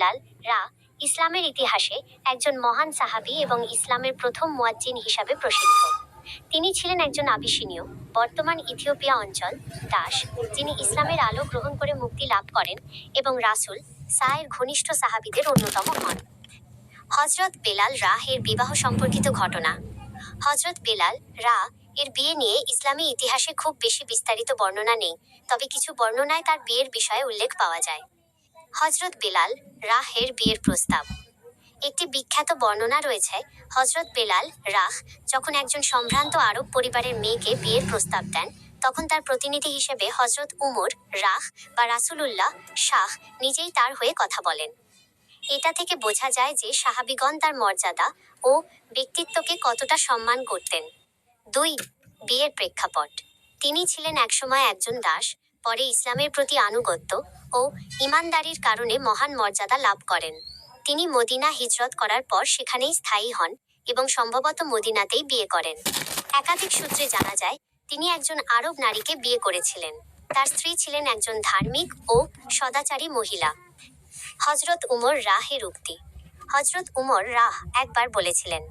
বেলাল রা ইসলামের ইতিহাসে একজন মহান সাহাবী এবং ইসলামের প্রথম মুয়াজ্জিন হিসাবে প্রসিদ্ধ। তিনি ছিলেন একজন আবিসিনীয় বর্তমান ইথিওপিয়া অঞ্চল, দাস, যিনি ইসলামের আলো গ্রহণ করে মুক্তি লাভ করেন এবং রাসূল সায়ের ঘনিষ্ঠ সাহাবিদের অন্যতম হন। হজরত বেলাল রাহ এর বিবাহ সম্পর্কিত ঘটনা। হজরত বেলাল রা এর বিয়ে নিয়ে ইসলামী ইতিহাসে খুব বেশি বিস্তারিত বর্ণনা নেই, তবে কিছু বর্ণনায় তার বিয়ের বিষয়ে উল্লেখ পাওয়া যায়। হজরত বেলাল রাহের বিয়ের প্রস্তাব। একটি বিখ্যাত বর্ণনা রয়েছে, হজরত বেলাল রাহ যখন একজন সম্ভ্রান্ত আরব পরিবারের মেয়েকে বিয়ের প্রস্তাব দেন, তখন তার প্রতিনিধি হিসেবে হজরত উমর, রাহ বা রাসূলুল্লাহ শাহ নিজেই তার হয়ে কথা বলেন। এটা থেকে বোঝা যায় যে সাহাবিগণ তার মর্যাদা ও ব্যক্তিত্বকে কতটা সম্মান করতেন। দুই, বিয়ের প্রেক্ষাপট। তিনি ছিলেন একসময় একজন দাস, পরে ইসলামের প্রতি আনুগত্য ও ইমানদারির কারণে মহান মর্যাদা লাভ করেন। তিনি মদিনা হিজরত করার পর সেখানেই স্থায়ী হন এবং সম্ভবত মদিনাতেই বিয়ে করেন। একাধিক সূত্রে জানা যায়, তিনি একজন আরব নারীকে বিয়ে করেছিলেন। তার স্ত্রী ছিলেন একজন ধার্মিক ও সদাচারী মহিলা। হজরত উমর রাহের উক্তি হজরত উমর রাহ একবার বলেছিলেন,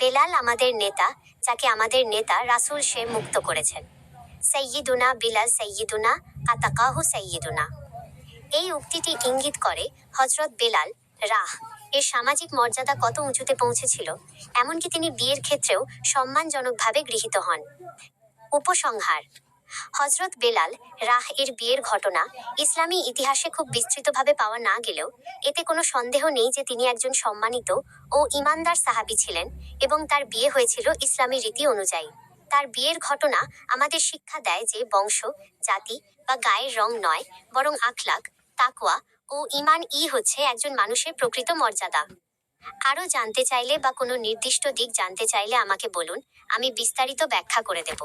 বেলাল আমাদের নেতা, যাকে আমাদের নেতা রাসূল সে মুক্ত করেছেন। সৈয়দুনা বিলাল সৈয়দুনা আতাকাহু সৈয়দুনা এই উক্তিটি ইঙ্গিত করে হজরত বেলাল, রাহ, এর সামাজিক মর্যাদা কত উঁচুতে পৌঁছেছিল, এমনকি তিনি বিয়ের ক্ষেত্রেও সম্মানজনকভাবে গৃহীত হন। উপসংহার হজরত বেলাল, রাহ এর বিয়ের ঘটনা ইসলামী ইতিহাসে খুব বিস্তৃতভাবে পাওয়া না গেলেও এতে কোনো সন্দেহ নেই যে তিনি একজন সম্মানিত ও ইমানদার সাহাবী ছিলেন এবং তার বিয়ে হয়েছিল ইসলামী রীতি অনুযায়ী। তার বিয়ের ঘটনা আমাদের শিক্ষা দেয় যে বংশ, জাতি বা গায়ের রং নয়, বরং আখলাক তাকওয়া ও ইমান ই হচ্ছে একজন মানুষের প্রকৃত মর্যাদা। আরও জানতে চাইলে বা কোনো নির্দিষ্ট দিক জানতে চাইলে আমাকে বলুন, আমি বিস্তারিত ব্যাখ্যা করে দেব।